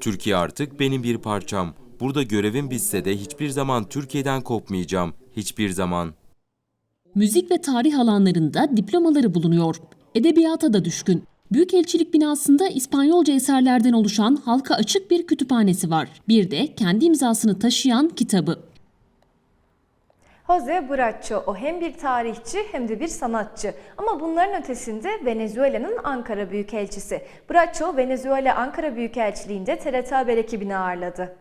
Türkiye artık benim bir parçam. Burada görevim bitse de hiçbir zaman Türkiye'den kopmayacağım. Hiçbir zaman. Müzik ve tarih alanlarında diplomaları bulunuyor. Edebiyata da düşkün. Büyükelçilik binasında İspanyolca eserlerden oluşan halka açık bir kütüphanesi var. Bir de kendi imzasını taşıyan kitabı. Jose Bracho o hem bir tarihçi hem de bir sanatçı. Ama bunların ötesinde Venezuela'nın Ankara Büyükelçisi. Bracho, Venezuela Ankara Büyükelçiliğinde TRT Haber ekibini ağırladı.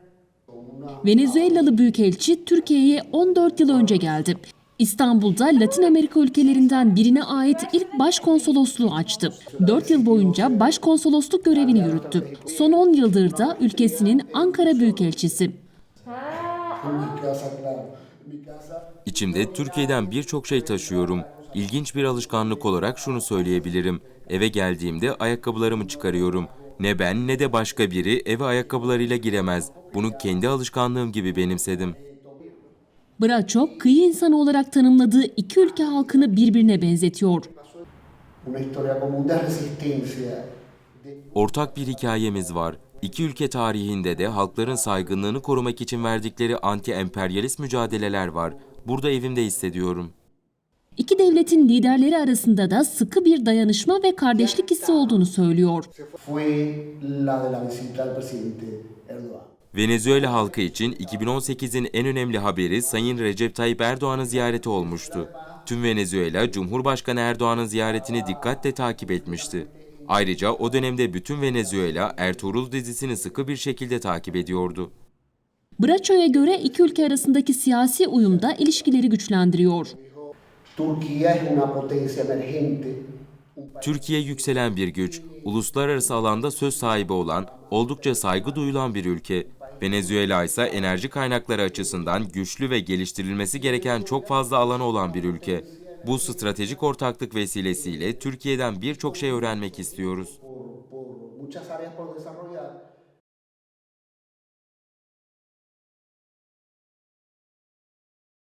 Venezuelalı büyükelçi Türkiye'ye 14 yıl önce geldi. İstanbul'da Latin Amerika ülkelerinden birine ait ilk başkonsolosluğu açtı. 4 yıl boyunca başkonsolosluk görevini yürüttü. Son 10 yıldır da ülkesinin Ankara Büyükelçisi. İçimde Türkiye'den birçok şey taşıyorum. İlginç bir alışkanlık olarak şunu söyleyebilirim. Eve geldiğimde ayakkabılarımı çıkarıyorum. Ne ben ne de başka biri eve ayakkabılarıyla giremez. Bunu kendi alışkanlığım gibi benimsedim. Bracho, kıyı insanı olarak tanımladığı iki ülke halkını birbirine benzetiyor. Ortak bir hikayemiz var. İki ülke tarihinde de halkların saygınlığını korumak için verdikleri anti-emperyalist mücadeleler var. Burada evimde hissediyorum. İki devletin liderleri arasında da sıkı bir dayanışma ve kardeşlik hissi olduğunu söylüyor. Venezuela halkı için 2018'in en önemli haberi Sayın Recep Tayyip Erdoğan'ın ziyareti olmuştu. Tüm Venezuela, Cumhurbaşkanı Erdoğan'ın ziyaretini dikkatle takip etmişti. Ayrıca o dönemde bütün Venezuela Ertuğrul dizisini sıkı bir şekilde takip ediyordu. Bracho'ya göre iki ülke arasındaki siyasi uyum da ilişkileri güçlendiriyor. Türkiye yükselen bir güç, uluslararası alanda söz sahibi olan, oldukça saygı duyulan bir ülke. Venezuela ise enerji kaynakları açısından güçlü ve geliştirilmesi gereken çok fazla alanı olan bir ülke. Bu stratejik ortaklık vesilesiyle Türkiye'den birçok şey öğrenmek istiyoruz.